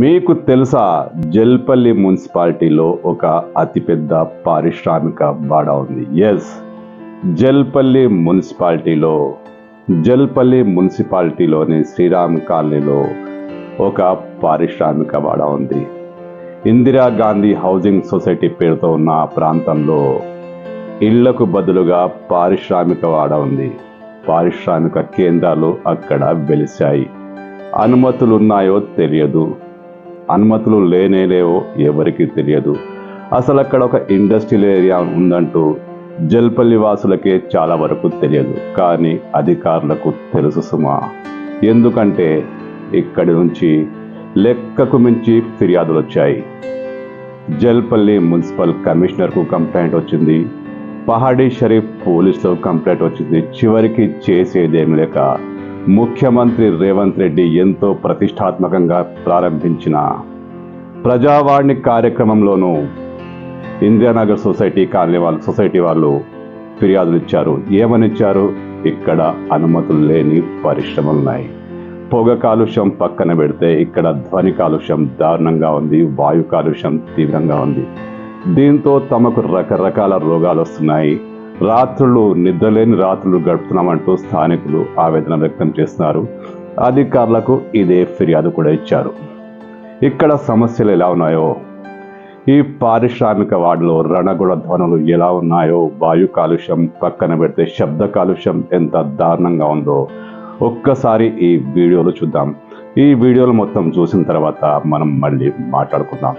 మీకు తెలుసా జల్పల్లి మున్సిపాలిటీలో ఒక అతిపెద్ద పారిశ్రామిక బాడ ఉంది. ఎస్ జల్పల్లి మున్సిపాలిటీలో జల్పల్లి మున్సిపాలిటీలోని శ్రీరామ్ కాలనీలో ఒక పారిశ్రామిక వాడ ఉంది. ఇందిరా గాంధీ హౌసింగ్ సొసైటీ పేరుతో ఉన్న ఆ ప్రాంతంలో ఇళ్ళకు బదులుగా పారిశ్రామిక వాడ ఉంది. పారిశ్రామిక కేంద్రాలు అక్కడ వెలిశాయి. అనుమతులు ఉన్నాయో తెలియదు. అనుమతులు లేనే లేవో ఎవరికి తెలియదు. అసలు అక్కడ ఒక ఇండస్ట్రియల్ ఏరియా ఉందంటూ జల్పల్లి వాసులకే చాలా వరకు తెలియదు. కానీ అధికారులకు తెలుసు సుమా. ఎందుకంటే ఇక్కడి నుంచి లెక్కకు మించి ఫిర్యాదులు వచ్చాయి జల్పల్లి మున్సిపల్ కమిషనర్కు కంప్లైంట్ వచ్చింది. పహాడీ షరీఫ్ పోలీసులకు కంప్లైంట్ వచ్చింది. చివరికి చేసేదేమి లేక ముఖ్యమంత్రి రేవంత్ రెడ్డి ఎంతో ప్రతిష్టాత్మకంగా ప్రారంభించిన ప్రజావాణి కార్యక్రమంలోనూ ఇందిరానగర్ సొసైటీ కాలనీ వాళ్ళు సొసైటీ వాళ్ళు ఫిర్యాదులు ఇచ్చారు ఏమని ఇచ్చారు ఇక్కడ అనుమతులు లేని పరిశ్రమలు ఉన్నాయి పొగ కాలుష్యం పక్కన పెడితే ఇక్కడ ధ్వని కాలుష్యం దారుణంగా ఉంది వాయు కాలుష్యం తీవ్రంగా ఉంది. దీంతో తమకు రకరకాల రోగాలు వస్తున్నాయి రాత్రులు నిద్రలేని రాత్రులు గడుపుతున్నామంటూ స్థానికులు ఆవేదన వ్యక్తం చేస్తున్నారు. అధికారులకు ఇదే ఫిర్యాదు కూడా ఇచ్చారు. ఇక్కడ సమస్యలు ఎలా ఉన్నాయో? ఈ పారిశ్రామిక వార్డులో రణగుడ ధ్వనులు ఎలా ఉన్నాయో? వాయు కాలుష్యం పక్కన పెడితే శబ్ద కాలుష్యం ఎంత దారుణంగా ఉందో? ఒక్కసారి ఈ వీడియోలు చూద్దాం. ఈ వీడియోలు మొత్తం చూసిన తర్వాత మనం మళ్ళీ మాట్లాడుకుందాం.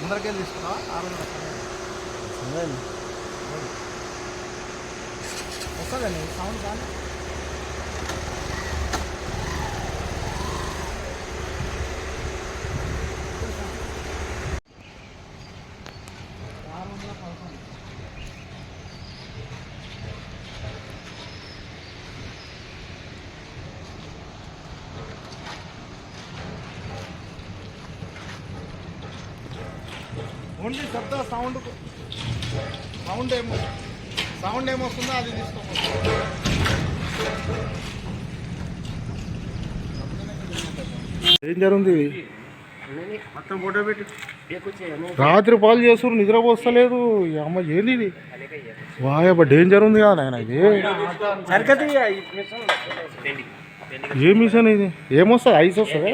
ముందరకే తీసుకున్నావా? ఆరు వస్తుందండి సౌండ్ కానీ? ఓన్లీ శబ్ద సౌండ్ సౌండ్ ఏమో సౌండ్ ఏమొస్తుందో అది తీసుకోవచ్చు ఏం జరుగుంది మొత్తం ఫోటో పెట్టి రాత్రి పాలు చేస్తారు నిద్ర పోస్తలేదు. ఈ అమ్మ ఏంది ఇది? వాయబ్బ డేంజర్ ఉంది కదా నాయన ఇది? ఏ మిషన్ ఇది? ఏమొస్తుంది? ఐస్ వస్తుంది?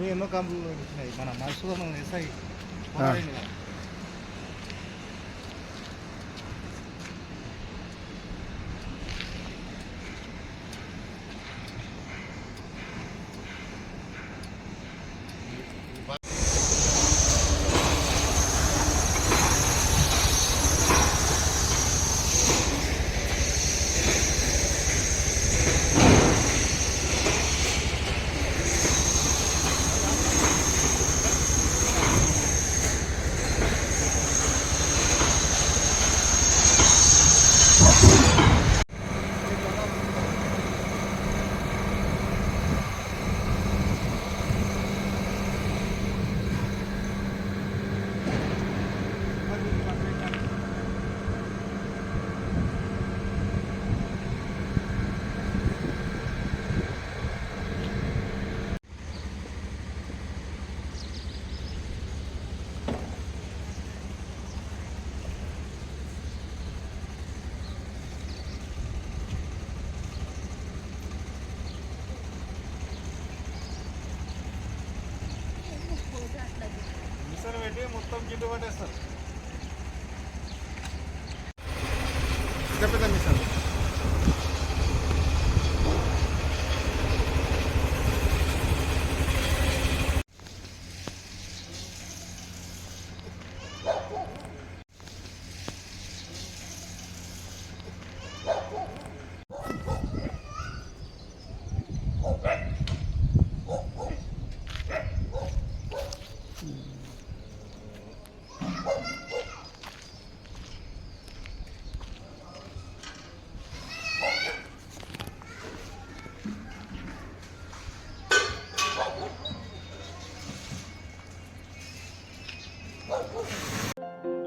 上の幹部ですね、まだ松戸の餌い、はい మొత్తం పట్టేస్తారు. పెద్ద పెద్ద మిషన్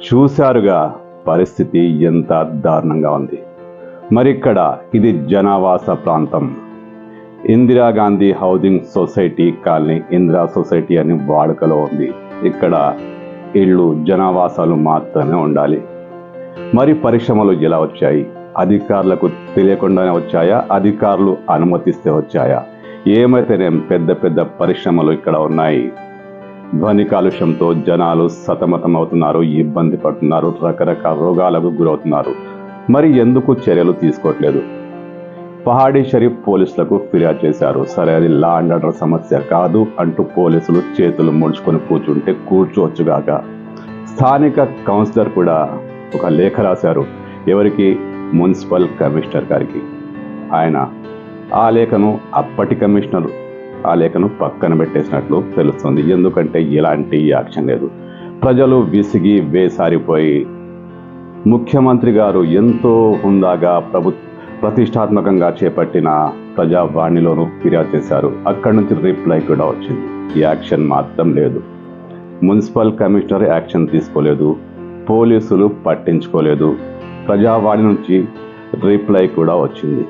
చూశారుగా పరిస్థితి ఎంత దారుణంగా ఉంది. మరి ఇక్కడ ఇది జనావాస ప్రాంతం. Indira Gandhi housing society colony Indira society అని వాడుకలో ఉంది. ఇక్కడ ఇళ్ళు జనావాసాలు మాత్రమే ఉండాలి. మరి పరిశ్రమలు ఎలా వచ్చాయి? అధికారులకు తెలియకుండానే వచ్చాయా? అధికారులు అనుమతిస్తే వచ్చాయా? ఏమైతేనే పెద్ద పెద్ద పరిశ్రమలు ఇక్కడ ఉన్నాయి? ధ్వని కాలుష్యంతో జనాలు సతమతమవుతున్నారు ఇబ్బంది పడుతున్నారు రకరకాల రోగాలకు గురవుతున్నారు. మరి ఎందుకు చర్యలు తీసుకోవట్లేదు? పహాడీ షరీఫ్ పోలీసులకు ఫిర్యాదు చేశారు. సరే అది లా అండ్ ఆర్డర్ సమస్య కాదు అంటూ పోలీసులు చేతులు ముడుచుకొని కూర్చుంటే కూర్చోవచ్చుగాక. స్థానిక కౌన్సిలర్ కూడా ఒక లేఖ రాశారు. ఎవరికి? మున్సిపల్ కమిషనర్ గారికి. ఆయన ఆ లేఖను అప్పటి కమిషనర్ ఆ లేఖను పక్కన పెట్టేసినట్లు తెలుస్తుంది. ఎందుకంటే ఎలాంటి యాక్షన్ లేదు. ప్రజలు విసిగి వేసారిపోయి ముఖ్యమంత్రి గారు ఎంతో హుందాగా ప్రభు ప్రతిష్టాత్మకంగా చేపట్టిన ప్రజావాణిలోనూ ఫిర్యాదు చేశారు. అక్కడి నుంచి రిప్లై కూడా వచ్చింది. యాక్షన్ మాత్రం లేదు. మున్సిపల్ కమిషనర్ యాక్షన్ తీసుకోలేదు. పోలీసులు పట్టించుకోలేదు. ప్రజావాణి నుంచి రిప్లై కూడా వచ్చింది.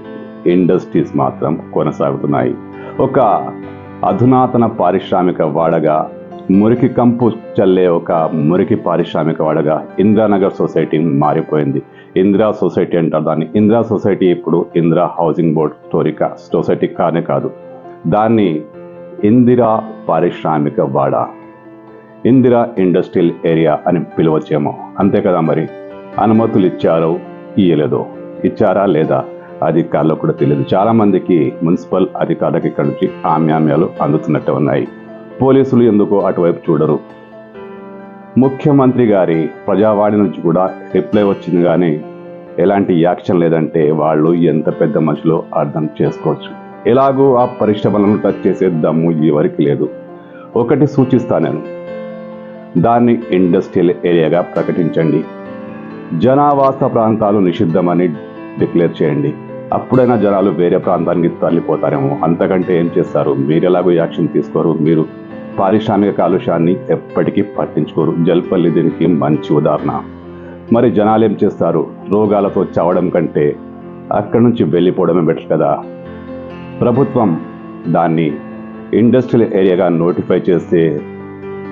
ఇండస్ట్రీస్ మాత్రం కొనసాగుతున్నాయి. ఒక అధునాతన పారిశ్రామిక వాడగా మురికి కంపు చల్లే ఒక మురికి పారిశ్రామిక వాడగా ఇందిరానగర్ సొసైటీ మారిపోయింది. ఇందిరా సొసైటీ అంటారు దాన్ని. ఇందిరా సొసైటీ ఇప్పుడు ఇందిరా హౌసింగ్ బోర్డ్ స్టోరిక సొసైటీ కానే కాదు. దాన్ని ఇందిరా పారిశ్రామిక వాడ ఇందిరా ఇండస్ట్రియల్ ఏరియా అని పిలవచ్చేమో. అంతే కదా మరి? అనుమతులు ఇచ్చారో ఇయ్యలేదో? ఇచ్చారా లేదా? అధికారులకు కూడా తెలియదు. చాలా మందికి మున్సిపల్ అధికారులకు ఇక్కడ నుంచి ఆమ్యామ్యాలు అందుతున్నట్టు ఉన్నాయి. పోలీసులు ఎందుకో అటువైపు చూడరు. ముఖ్యమంత్రి గారి ప్రజావాణి నుంచి కూడా రిప్లై వచ్చింది కానీ ఎలాంటి యాక్షన్ లేదంటే వాళ్ళు ఎంత పెద్ద మనుషులో అర్థం చేసుకోవచ్చు. ఎలాగో ఆ పరిశ్రమలను టచ్ చేసే దమ్ము ఎవరికి లేదు. ఒకటి సూచిస్తా నేను. దాన్ని ఇండస్ట్రియల్ ఏరియాగా ప్రకటించండి. జనావాస ప్రాంతాలు నిషిద్ధమని డిక్లేర్ చేయండి. అప్పుడైనా జనాలు వేరే ప్రాంతానికి తరలిపోతారేమో. అంతకంటే ఏం చేస్తారు? మీరు ఎలాగో యాక్షన్ తీసుకోరు. మీరు పారిశ్రామిక కాలుష్యాన్ని ఎప్పటికీ పట్టించుకోరు. జల్పల్లి దీనికి మంచి ఉదాహరణ. మరి జనాలు ఏం చేస్తారు? రోగాలతో చావడం కంటే అక్కడి నుంచి వెళ్ళిపోవడమే బెటర్ కదా? ప్రభుత్వం దాన్ని ఇండస్ట్రియల్ ఏరియాగా నోటిఫై చేస్తే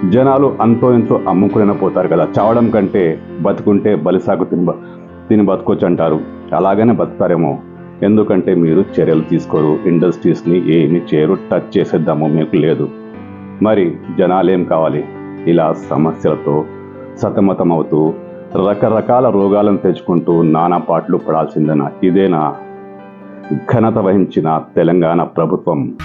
జనాలు అంతో ఎంతో అమ్ముకునే పోతారు కదా? చావడం కంటే బతుకుంటే బలిసాగు తిని బ- తిని బతకొచ్చు అంటారు. అలాగనే బతుకుతారేమో. ఎందుకంటే మీరు చర్యలు తీసుకోరు ఇండస్ట్రీస్ని ఏమి చేయరు టచ్ చేసేద్దాము మీకు లేదు. మరి జనాలేం కావాలి? ఇలా సమస్యలతో సతమతమవుతూ రకరకాల రోగాలను తెచ్చుకుంటూ నానా పాటలు పడాల్సిందేనా? ఇదేనా? ఘనత వహించిన తెలంగాణ ప్రభుత్వం.